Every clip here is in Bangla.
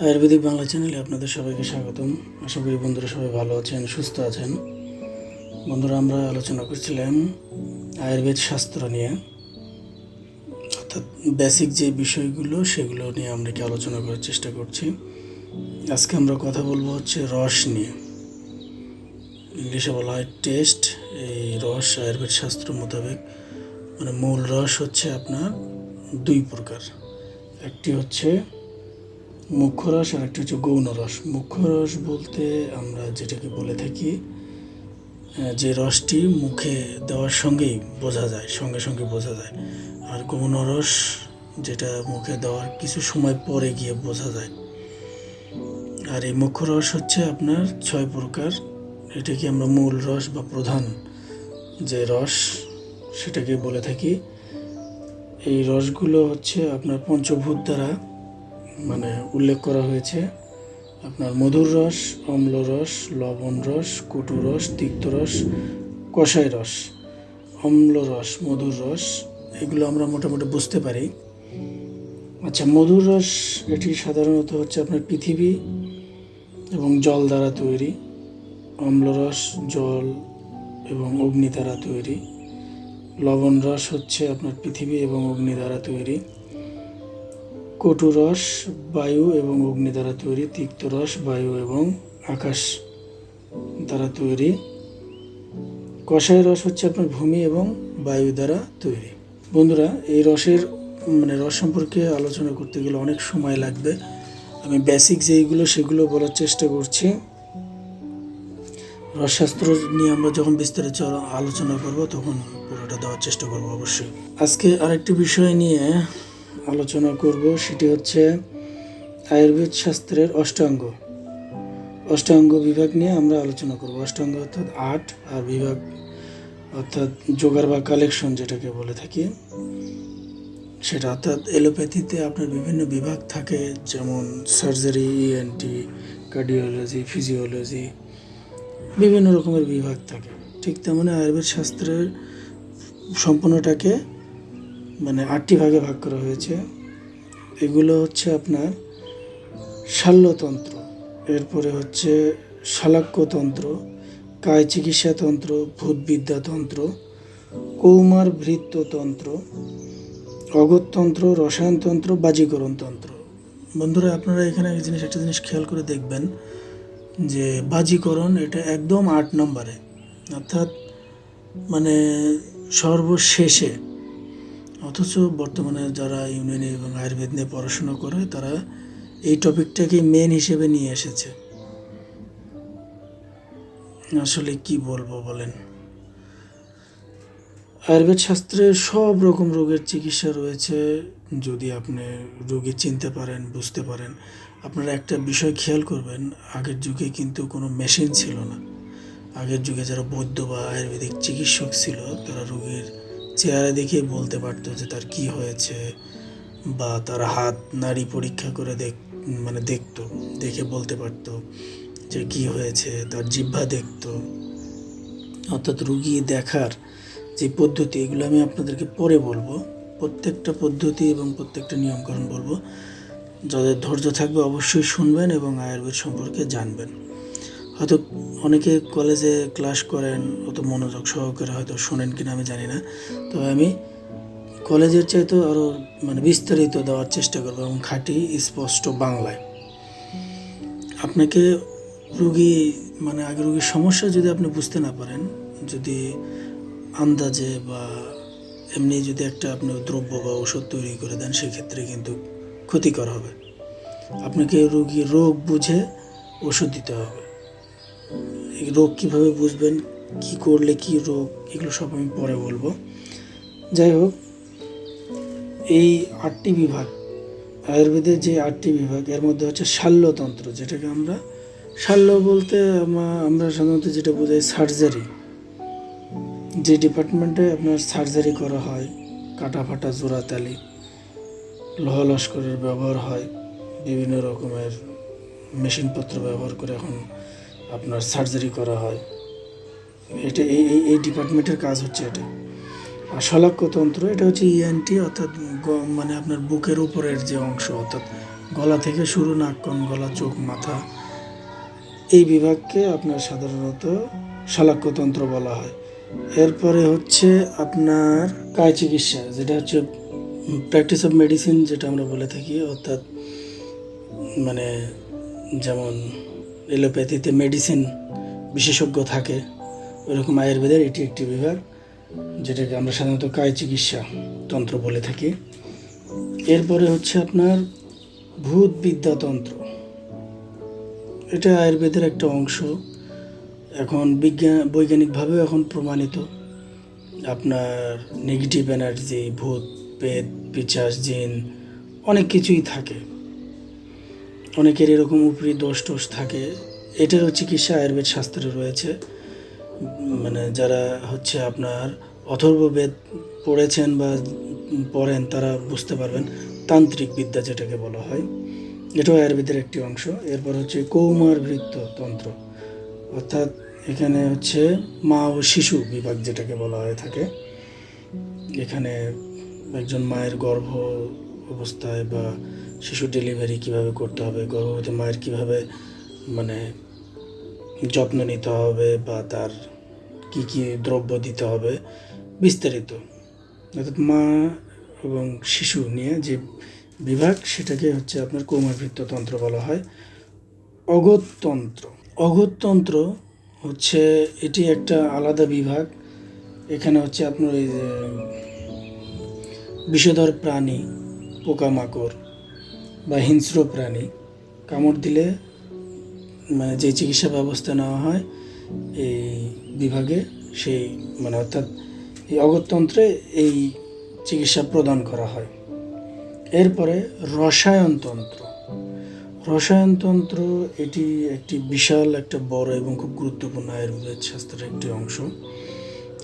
আয়ুর্বেদিক বাংলা চ্যানেলে আপনাদের সবাইকে স্বাগতম। আশা করি বন্ধুরা সবাই ভালো আছেন, সুস্থ আছেন। বন্ধুরা, আমরা আলোচনা করছিলাম আয়ুর্বেদ শাস্ত্র নিয়ে। অর্থাৎ বেসিক যে বিষয়গুলো, সেগুলো নিয়ে আমরা কি আলোচনা করার চেষ্টা করছি। আজকে আমরা কথা বলব হচ্ছে রস নিয়ে। ইংলিশে বলা হয় টেস্ট এই রস আয়ুর্বেদ শাস্ত্র মোতাবেক মানে মূল রস হচ্ছে আপনার দুই প্রকার। একটি হচ্ছে মুখ্য রস আর একটা হচ্ছে গৌণ রস মুখ্য রস বলতে আমরা যেটাকে বলে থাকি যে রসটি মুখে দেওয়ার সঙ্গেই বোঝা যায়, সঙ্গে সঙ্গে বোঝা যায়। আর গৌণ রস যেটা মুখে দেওয়ার কিছু সময় পরে গিয়ে বোঝা যায়। আর এই মুখ্য রস হচ্ছে আপনার ছয় প্রকার। এটাকে আমরা মূল রস বা প্রধান যে রস সেটাকে বলে থাকি। এই রসগুলো হচ্ছে আপনার পঞ্চভূত দ্বারা মানে উল্লেখ করা হয়েছে আপনার মধুর রস, অম্ল রস, লবণ রস, কটু রস, তিক্ত রস কষাই রস, অম্ল রস, মধুর রস, এগুলো আমরা মোটামুটি বুঝতে পারি। আচ্ছা মধুর রস, এটি সাধারণত হচ্ছে আপনার পৃথিবী এবং জল দ্বারা তৈরি, অম্ল রস, জল এবং অগ্নি দ্বারা তৈরি, লবণ রস হচ্ছে আপনার পৃথিবী এবং অগ্নি দ্বারা তৈরি। কটু রস, বায়ু এবং অগ্নি দ্বারা তৈরি তিক্ত রস, বায়ু এবং আকাশ দ্বারা তৈরি। কষায় রস হচ্ছে আপনার ভূমি এবং বায়ু দ্বারা তৈরি। বন্ধুরা, এই রসের মানে রস সম্পর্কে আলোচনা করতে গেলে অনেক সময় লাগবে। আমি বেসিক যেইগুলো সেগুলো বলার চেষ্টা করছি। রসশাস্ত্র নিয়ে আমরা যখন বিস্তারিত আলোচনা করব, তখন পুরোটা দেওয়ার চেষ্টা করব অবশ্যই। আজকে আরেকটি বিষয় নিয়ে আলোচনা করব সেটি হচ্ছে আয়ুর্বেদ শাস্ত্রের অষ্টাঙ্গ। অষ্টাঙ্গ বিভাগ নিয়ে আমরা আলোচনা করব। অষ্টাঙ্গ অর্থাৎ আট আর বিভাগ অর্থাৎ জোগাড় বা কালেকশন যেটাকে বলে থাকি। সেটা অর্থাৎ এলোপ্যাথিতে আপনার বিভিন্ন বিভাগ থাকে, যেমন সার্জারি ইএনটি কার্ডিওলজি, ফিজিওলজি, বিভিন্ন রকমের বিভাগ থাকে। ঠিক তেমনি আয়ুর্বেদ শাস্ত্রের সম্পূর্ণটাকে মানে আটটি ভাগে ভাগ করা হয়েছে। এগুলো হচ্ছে আপনার শাল্যতন্ত্র, এরপরে হচ্ছে শালাক্যতন্ত্র, কায় চিকিৎসাতন্ত্র ভূতবিদ্যাতন্ত্র কৌমার ভৃত্যতন্ত্র অগততন্ত্র রসায়নতন্ত্র বাজিকরণ তন্ত্র বন্ধুরা, আপনারা এখানে এক জিনিস, একটা জিনিস খেয়াল করে দেখবেন যে বাজিকরণ এটা একদম আট নম্বরে। অর্থাৎ মানে সর্বশেষে অথচ বর্তমানে যারা ইউনানি এবং আয়ুর্বেদ নিয়ে পড়াশোনা করে, তারা এই টপিকটাকে মেন হিসেবে নিয়ে এসেছে। আসলে কি বলব বলেন? আয়ুর্বেদ শাস্ত্রে সব রকম রোগের চিকিৎসা রয়েছে। যদি আপনি রোগী চিনতে পারেন, বুঝতে পারেন, আপনারা একটা বিষয় খেয়াল করবেন, আগের যুগে কিন্তু কোনো মেশিন ছিল না। আগের যুগে যারা বৈদ্য বা আয়ুর্বেদিক চিকিৎসক ছিল, তারা রোগীর চেহারা দেখেই বলতে পারতো যে তার কি হয়েছে বা তার হাত নাড়ি পরীক্ষা করে দেখ মানে দেখতো, দেখে বলতে পারতো যে কি হয়েছে, তার জিহ্বা দেখতো। অর্থাৎ রুগী দেখার যে পদ্ধতি, এগুলো আমি আপনাদেরকে পরে বলব। প্রত্যেকটা পদ্ধতি এবং প্রত্যেকটা নিয়মকানুন বলব। যাদের ধৈর্য থাকবে অবশ্যই শুনবেন এবং আয়ুর্বেদ সম্পর্কে জানবেন। হয়তো অনেকে কলেজে ক্লাস করেন, অত মনোযোগ সহকারে হয়তো শোনেন কিনা আমি জানি না। তবে আমি কলেজের চাইতে আরও মানে বিস্তারিত দেওয়ার চেষ্টা করব এবং খাঁটি, স্পষ্ট বাংলায়। আপনাকে রুগী মানে আগে রুগীর সমস্যা যদি আপনি বুঝতে না পারেন, যদি আন্দাজে বা এমনি যদি একটা আপনি দ্রব্য বা ওষুধ তৈরি করে দেন, সেক্ষেত্রে কিন্তু ক্ষতিকর হবে। আপনাকে রুগীর রোগ বুঝে ওষুধ দিতে হবে। রোগ কীভাবে বুঝবেন, কি করলে কি রোগ, এগুলো সব আমি পরে বলব। যাই হোক, এই আটটি বিভাগ, আয়ুর্বেদের যে আটটি বিভাগ, এর মধ্যে হচ্ছে শাল্যতন্ত্র, যেটাকে আমরা শাল্য বলতে আমরা সাধারণত যেটা বোঝাই সার্জারি। যে ডিপার্টমেন্টে আপনার সার্জারি করা হয়, কাটা ফাটা জোড়াতালি লোহা লস্করের ব্যবহার হয়, বিভিন্ন রকমের মেশিনপত্র ব্যবহার করে এখন আপনার সার্জারি করা হয়। এটা এই এই এই ডিপার্টমেন্টের কাজ হচ্ছে এটা। আর শলাক্যতন্ত্র এটা হচ্ছে ইএনটি অর্থাৎ মানে আপনার বুকের উপরের যে অংশ, অর্থাৎ গলা থেকে শুরু নাক, কান, গলা, চোখ, মাথা, এই বিভাগকে আপনার সাধারণত শালাক্যতন্ত্র বলা হয়। এরপরে হচ্ছে আপনার কায় চিকিৎসা, যেটা হচ্ছে প্র্যাকটিস অফ মেডিসিন যেটা আমরা বলে থাকি, অর্থাৎ মানে যেমন এলোপ্যাথিতে মেডিসিন বিশেষজ্ঞ থাকে, ওরকম আয়ুর্বেদের এটি একটি বিভাগ, যেটাকে আমরা সাধারণত কায় চিকিৎসা তন্ত্র বলে থাকি। এরপরে হচ্ছে আপনার ভূত বিদ্যাতন্ত্র এটা আয়ুর্বেদের একটা অংশ। এখন বিজ্ঞান বৈজ্ঞানিকভাবেও এখন প্রমাণিত। আপনার নেগেটিভ এনার্জি ভূত, পেট, পিচাস, জিন, অনেক কিছুই থাকে। অনেকের এরকম উপরি দোষ টোষ থাকে। এটারও চিকিৎসা আয়ুর্বেদ শাস্ত্রে রয়েছে। মানে যারা হচ্ছে আপনার অথর্ববেদ পড়েছেন বা পড়েন, তারা বুঝতে পারবেন। তান্ত্রিক বিদ্যা যেটাকে বলা হয়, এটাও আয়ুর্বেদের একটি অংশ। এরপর হচ্ছে কৌমার বৃত্ত তন্ত্র। অর্থাৎ এখানে হচ্ছে মা ও শিশু বিভাগ যেটাকে বলা হয়ে থাকে। এখানে একজন মায়ের গর্ভ অবস্থায় বা শিশু ডেলিভারি কীভাবে করতে হবে, গর্ভবতী মায়ের কীভাবে মানে যত্ন নিতে হবে বা তার কি কি দ্রব্য দিতে হবে, বিস্তারিত। অর্থাৎ মা এবং শিশু নিয়ে যে বিভাগ, সেটাকে হচ্ছে আপনার কৌমারবৃত্ত তন্ত্র বলা হয়। অগততন্ত্র। অগততন্ত্র হচ্ছে, এটি একটা আলাদা বিভাগ। এখানে হচ্ছে আপনার এই যে, বিষধর প্রাণী, পোকামাকড় বা হিংস্র প্রাণী। কামড় দিলে মানে যে চিকিৎসা ব্যবস্থা নেওয়া হয় এই বিভাগে সেই মানে অর্থাৎ এই অগততন্ত্রে এই চিকিৎসা প্রদান করা হয়। এরপরে রসায়নতন্ত্র। রসায়নতন্ত্র এটি একটি বিশাল, একটা বড় এবং খুব গুরুত্বপূর্ণ আয়ুর্বেদ শাস্ত্রের একটি অংশ।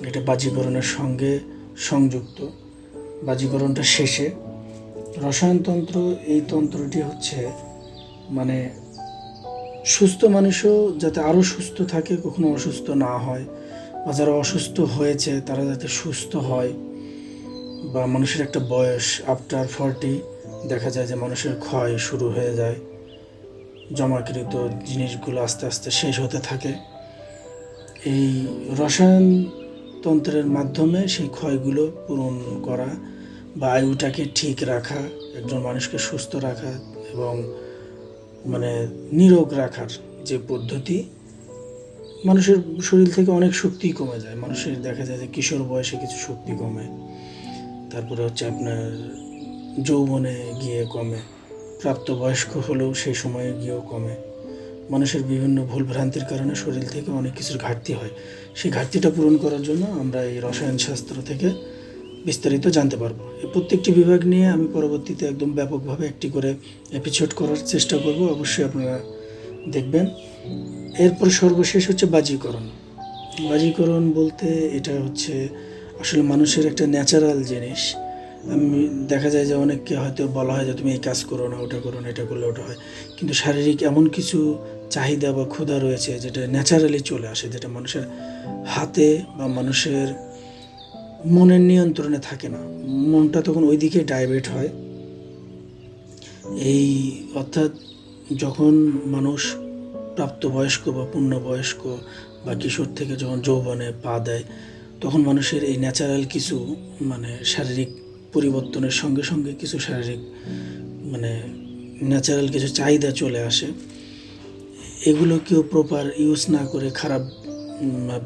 এটা বাজীকরণের সঙ্গে সংযুক্ত। বাজীকরণটা শেষে রসায়নতন্ত্র এই তন্ত্রটি হচ্ছে মানে সুস্থ মানুষও যাতে আরও সুস্থ থাকে, কখনো অসুস্থ না হয়, বা যারা অসুস্থ হয়েছে তারা যাতে সুস্থ হয়, বা মানুষের একটা বয়স আফটার ফর্টি, দেখা যায় যে মানুষের ক্ষয় শুরু হয়ে যায়, জমাকৃত জিনিসগুলো আস্তে আস্তে শেষ হতে থাকে। এই রসায়ন তন্ত্রের মাধ্যমে সেই ক্ষয়গুলো পূরণ করা বা আয়ুটাকে ঠিক রাখা, একজন মানুষকে সুস্থ রাখা এবং মানে নিরোগ রাখার যে পদ্ধতি, মানুষের শরীর থেকে অনেক শক্তি কমে যায়। মানুষের দেখা যায় যে কিশোর বয়সে কিছু শক্তি কমে। তারপরে হচ্ছে আপনার যৌবনে গিয়ে কমে। প্রাপ্তবয়স্ক হলেও সেই সময়ে গিয়েও কমে। মানুষের বিভিন্ন ভুল ভ্রান্তির কারণে শরীর থেকে অনেক কিছুর ঘাটতি হয়। সেই ঘাটতিটা পূরণ করার জন্য আমরা এই রসায়ন শাস্ত্র থেকে বিস্তারিত জানতে পারব। প্রত্যেকটি বিভাগ নিয়ে আমি পরবর্তীতে একদম ব্যাপকভাবে একটি করে এপিসোড করার চেষ্টা করব। অবশ্যই আপনারা দেখবেন। এরপর সর্বশেষ হচ্ছে বাজিকরণ। বাজিকরণ বলতে এটা হচ্ছে আসলে মানুষের একটা ন্যাচারাল জিনিস। আমি, দেখা যায় যে অনেককে হয়তো বলা হয় যে তুমি এই কাজ করো না, ওটা করো না, এটা করলে ওটা হয়। কিন্তু শারীরিক এমন কিছু চাহিদা বা ক্ষুধা রয়েছে যেটা ন্যাচারালি চলে আসে, যেটা মানুষের হাতে বা মানুষের মনের নিয়ন্ত্রণে থাকে না। মনটা তখন ওই দিকে ডাইভার্ট হয়। এই অর্থাৎ যখন মানুষ প্রাপ্তবয়স্ক বা পূর্ণবয়স্ক বা কিশোর থেকে যখন যৌবনে পা দেয়, তখন মানুষের এই ন্যাচারাল কিছু মানে শারীরিক পরিবর্তনের সঙ্গে সঙ্গে কিছু শারীরিক মানে ন্যাচারাল কিছু চাহিদা চলে আসে। এগুলো কেউ প্রপার ইউজ না করে, খারাপ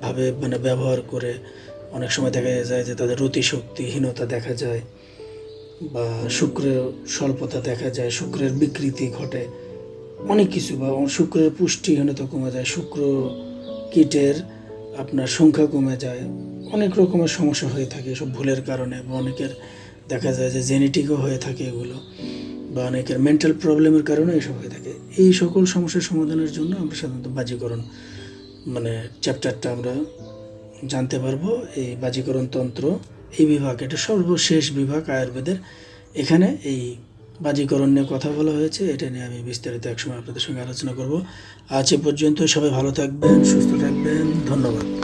ভাবে মানে ব্যবহার করে অনেক সময় দেখা যায় যে তাদের অতিশক্তিহীনতা দেখা যায় বা শুক্রের স্বল্পতা দেখা যায়, শুক্রের বিকৃতি ঘটে। অনেক কিছু বা শুক্রের পুষ্টিহীনতা কমে যায়, শুক্র কীটের আপনার সংখ্যা কমে যায়। অনেক রকমের সমস্যা হয়ে থাকে এসব ভুলের কারণে বা অনেকের দেখা যায় যে জেনেটিকও হয়ে থাকে এগুলো বা অনেকের মেন্টাল প্রবলেমের কারণে এসব হয়ে থাকে। এই সকল সমস্যার সমাধানের জন্য আমরা সাধারণত বাজিকরণ মানে চ্যাপ্টারটা আমরা জানতে পারব, এই বাজিকরণ তন্ত্র, এই বিভাগ, এটা সর্বশেষ বিভাগ আয়ুর্বেদের। এখানে এই বাজিকরণ নিয়ে কথা বলা হয়েছে, এটা নিয়ে আমি বিস্তারিত একসময় আপনাদের সঙ্গে আলোচনা করব। আজ এ পর্যন্ত সবাই ভালো থাকবেন, সুস্থ থাকবেন, ধন্যবাদ।